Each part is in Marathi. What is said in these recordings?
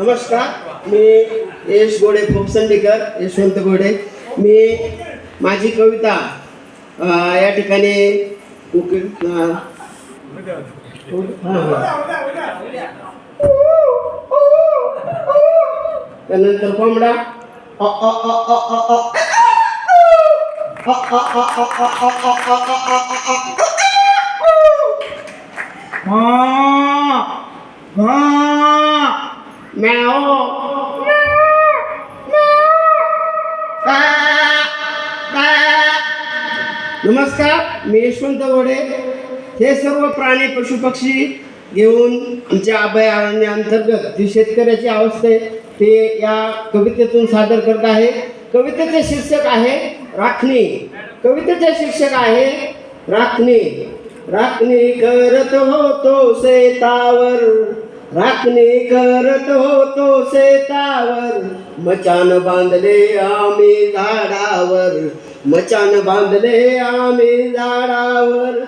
नमस्कार मी यश गोडे फोपसंडीकर यशवंत गोडे मी माझी कविता या ठिकाणी त्यानंतर कोंबडा हा, हा. meow नमस्कार मी यशवंत गोडे. हे सर्व प्राणी पशु पक्षी घेऊन आमच्या अभयारण्याअंतर्गत जी शेतकऱ्याची अवस्था आहे ते या कवितेतून सादर करत आहे. कवितेचे शीर्षक आहे राखणी. कवितेचे शीर्षक आहे राखणी. राखणी करत होतो शेतावर. राखणी करत होतो शेतावर. मचान बांधले आम्ही झाडावर. मचान बांधले आम्ही झाडावर.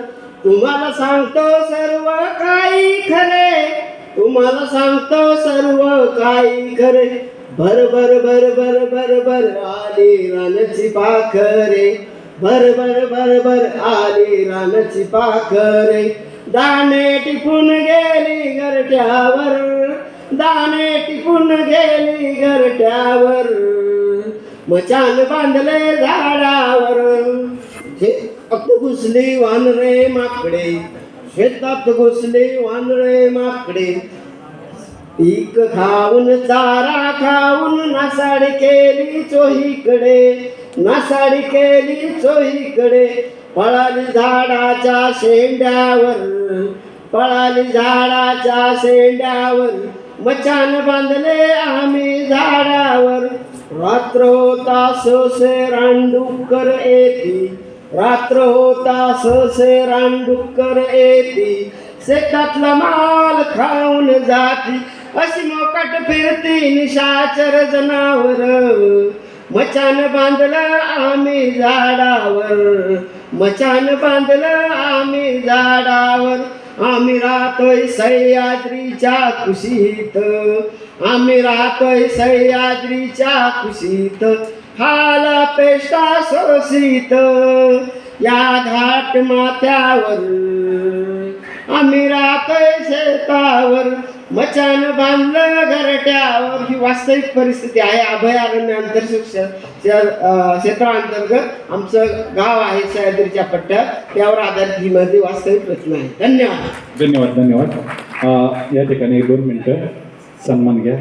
तुम्हाला सांगतो सर्व काही खरे. तुम्हाला सांगतो सर्व काही खरे. भर भर भर भर भर भर आली रानची पाखरे. भर भर भर भर आली रानची पाखरे. दाणे टिपून गेली घरट्यावर. दाणे टिपून गेली घरट्यावर. मचान बांधले झाडावर. शेतात घुसली वानरे माकडे. शेतात घुसले वानरे माकडे. पीक खाऊन चारा खाऊन नासाडी केली चोहीकडे. नासाडी केली चोहीकडे. पळाली झाडाच्या शेंड्यावर. पळाली झाडाच्या शेंड्यावर. मचान बांधले आम्ही झाडावर. रात्र होता ससे रानडुक्कर येती. रात्र होता ससे रानडुक्कर येती. शेतातला माल खाऊन जाती. अशी मोकट फिरती निशाचर जनावर. मचान बांधलं आम्ही झाडावर. मचान बांधलं आम्ही झाडावर. आम्ही राहतोय सह्याद्रीच्या कुशीत. आम्ही राहतोय सह्याद्रीच्या कुशीत. हाला पेष्टा सोसीत या घाट माथ्यावर. आम्ही राहतोय शेतावर. मचान बांधलं घरट्यावर. ही वास्तविक परिस्थिती आहे. अभयारण्य आंतरशिक्षण क्षेत्राअंतर्गत आमचं गाव आहे सह्याद्रीच्या पट्ट्यात. त्यावर आधारित ही माझी वास्तविक रचना आहे. धन्यवाद. धन्यवाद धन्यवाद. या ठिकाणी दोन मिनटं सन्मान घ्या.